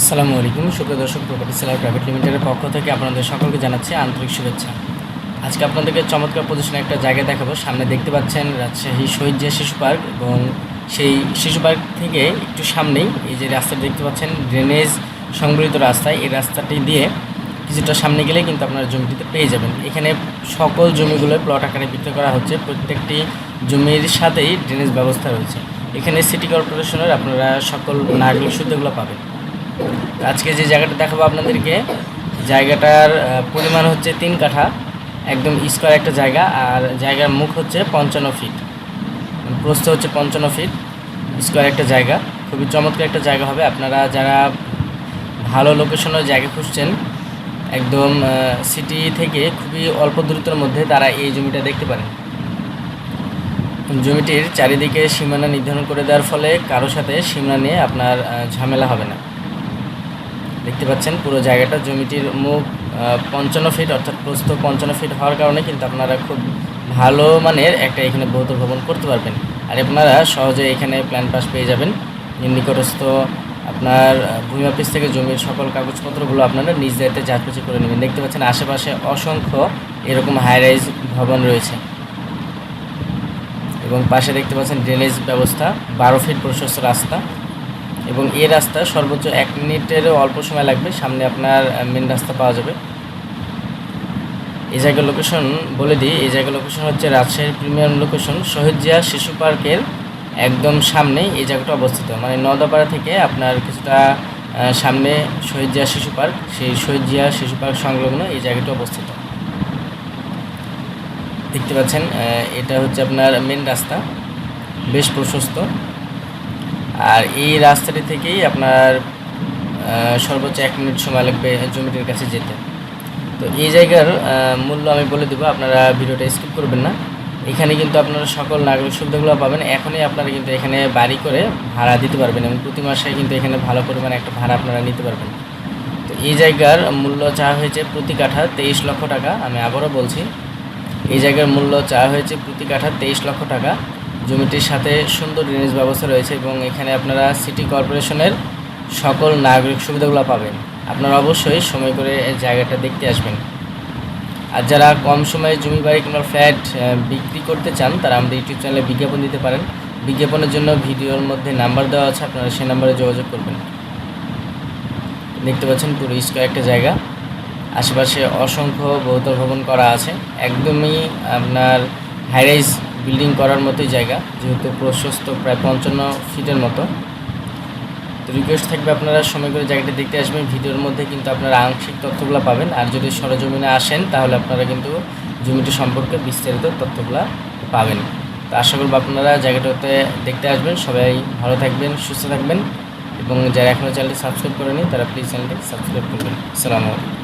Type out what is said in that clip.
আসসালামু আলাইকুম। সুপ্রিয় দর্শক, প্রপার্টি সেলার প্রাইভেট লিমিটেডের পক্ষ থেকে আপনাদের সকলকে জানাচ্ছি আন্তরিক শুভেচ্ছা। আজকে আপনাদেরকে চমৎকার পজিশনে একটা জায়গা দেখাবো। সামনে দেখতে পাচ্ছেন রাজশাহী শহীদ জিয়া শিশু পার্ক এবং সেই শিশু পার্ক থেকে একটু সামনেই এই যে রাস্তাটা দেখতে পাচ্ছেন ড্রেনেজ সংবলিত রাস্তায় এই রাস্তাটি দিয়ে কিছুটা সামনে গেলে কিন্তু আপনারা জমিটিতে পেয়ে যাবেন। এখানে সকল জমিগুলো প্লট আকারে বিক্রি করা হচ্ছে। প্রত্যেকটি জমির সাথেই ড্রেনেজ ব্যবস্থা রয়েছে। এখানে সিটি কর্পোরেশনের আপনারা সকল নাগরিক সুবিধাগুলো পাবেন। আজকে যে জায়গাটা দেখাবো আপনাদেরকে, জায়গাটার পরিমাণ হচ্ছে তিন কাঠা, একদম স্কোয়ার একটা জায়গা, আর জায়গার মুখ হচ্ছে পঞ্চান্ন ফিট। প্রস্থ হচ্ছে পঞ্চান্ন ফিট, স্কোয়ার একটা জায়গা। খুবই চমৎকার একটা জায়গা হবে। আপনারা যারা ভালো লোকেশনের জায়গা খুঁজছেন, একদম সিটি থেকে খুবই অল্প দূরত্বের মধ্যে তারা এই জমিটা দেখতে পারেন। জমিটির চারিদিকে সীমানা নির্ধারণ করে দেওয়ার ফলে কারও সাথে সীমানা নিয়ে আপনার ঝামেলা হবে না। দেখতে পাচ্ছেন, পুরো জায়গাটা জমিটির মুখ পঞ্চান্ন ফিট অর্থাৎ প্রস্থ পঞ্চান্ন ফিট হওয়ার কারণে কিন্তু আপনারা খুব ভালো মানের একটা এখানে বহুতল ভবন করতে পারবেন। আর আপনারা সহজে এখানে প্ল্যান পাস পেয়ে যাবেন। নিকটস্থ আপনার ভূমি অফিস থেকে জমির সকল কাগজপত্রগুলো আপনারা নিজ দায়িত্বে যাচাই করে নেবেন। দেখতে পাচ্ছেন, আশেপাশে অসংখ্য এরকম হাই রাইজ ভবন রয়েছে। এবং পাশে দেখতে পাচ্ছেন ড্রেনেজ ব্যবস্থা, বারো ফিট প্রশস্ত রাস্তা। এবং এই রাস্তা সর্বোচ্চ এক মিনিটেরও অল্প সময় লাগবে, সামনে আপনার মেন রাস্তা পাওয়া যাবে। এই জায়গার লোকেশন বলে দিই, এই জায়গার লোকেশন হচ্ছে রাজশাহীর প্রিমিয়াম লোকেশন শহীদ জিয়া শিশু পার্কের একদম সামনে এই জায়গাটা অবস্থিত। মানে নদাপাড়া থেকে আপনার কিছুটা সামনে শহীদ জিয়া শিশু পার্ক, সেই শহীদ জিয়া শিশু পার্ক সংলগ্ন এই জায়গাটা অবস্থিত। দেখতে পাচ্ছেন এটা হচ্ছে আপনার মেন রাস্তা, বেশ প্রশস্ত। আর এই রাস্তাটি থেকেই আপনার সর্বোচ্চ এক মিনিট সময় লাগবে জমিটির কাছে যেতে। তো এই জায়গার মূল্য আমি বলে দেবো, আপনারা ভিডিওটা স্কিপ করবেন না। এখানে কিন্তু আপনারা সকল নাগরিক সুবিধাগুলো পাবেন। এখনই আপনারা কিন্তু এখানে বাড়ি করে ভাড়া দিতে পারবেন এবং প্রতি মাসে কিন্তু এখানে ভালো পরিমাণে একটা ভাড়া আপনারা নিতে পারবেন। তো এই জায়গার মূল্য চাওয়া হয়েছে প্রতি কাঠা তেইশ লক্ষ টাকা, আমি আবারও বলছি। এই জায়গার মূল্য চাওয়া হয়েছে প্রতি কাঠা তেইশ লক্ষ টাকা। জমিটির সাথে সুন্দর ড্রেনেজ ব্যবস্থা রয়েছে এবং এখানে আপনারা সিটি কর্পোরেশনের সকল নাগরিক সুবিধাগুলো পাবেন। আপনারা অবশ্যই সময় করে এই জায়গাটা দেখতে আসবেন। আর যারা কম সময়ে জমি বাড়ি কিংবা ফ্ল্যাট বিক্রি করতে চান, তারা আমাদের ইউটিউব চ্যানেলে বিজ্ঞাপন দিতে পারেন। বিজ্ঞাপনের জন্য ভিডিওর মধ্যে নাম্বার দেওয়া আছে, আপনারা সেই নাম্বারে যোগাযোগ করবেন। দেখতে পাচ্ছেন পুরো স্কোয়ার একটা জায়গা। আশেপাশে অসংখ্য বহুতল ভবন করা আছে। একদমই আপনার হাইরাইজ বিল্ডিং করার মতোই জায়গা, যেহেতু প্রশস্ত প্রায় পঞ্চান্ন ফিটের মতো। তো রিকোয়েস্ট থাকবে আপনারা সময় করে জায়গাটা দেখতে আসবেন, ভিডিওর মধ্যে কিন্তু আপনারা আংশিক তথ্যগুলো পাবেন। আর যদি সরজমিনে আসেন, তাহলে আপনারা কিন্তু জমিটি সম্পর্কে বিস্তারিত তথ্যগুলো পাবেন। তো আশা করব আপনারা জায়গাটাতে দেখতে আসবেন। সবাই ভালো থাকবেন, সুস্থ থাকবেন। এবং যারা এখনও চ্যানেলটি সাবস্ক্রাইব করেনি তারা প্লিজ চ্যানেলটি সাবস্ক্রাইব করবেন। আলাইকুম।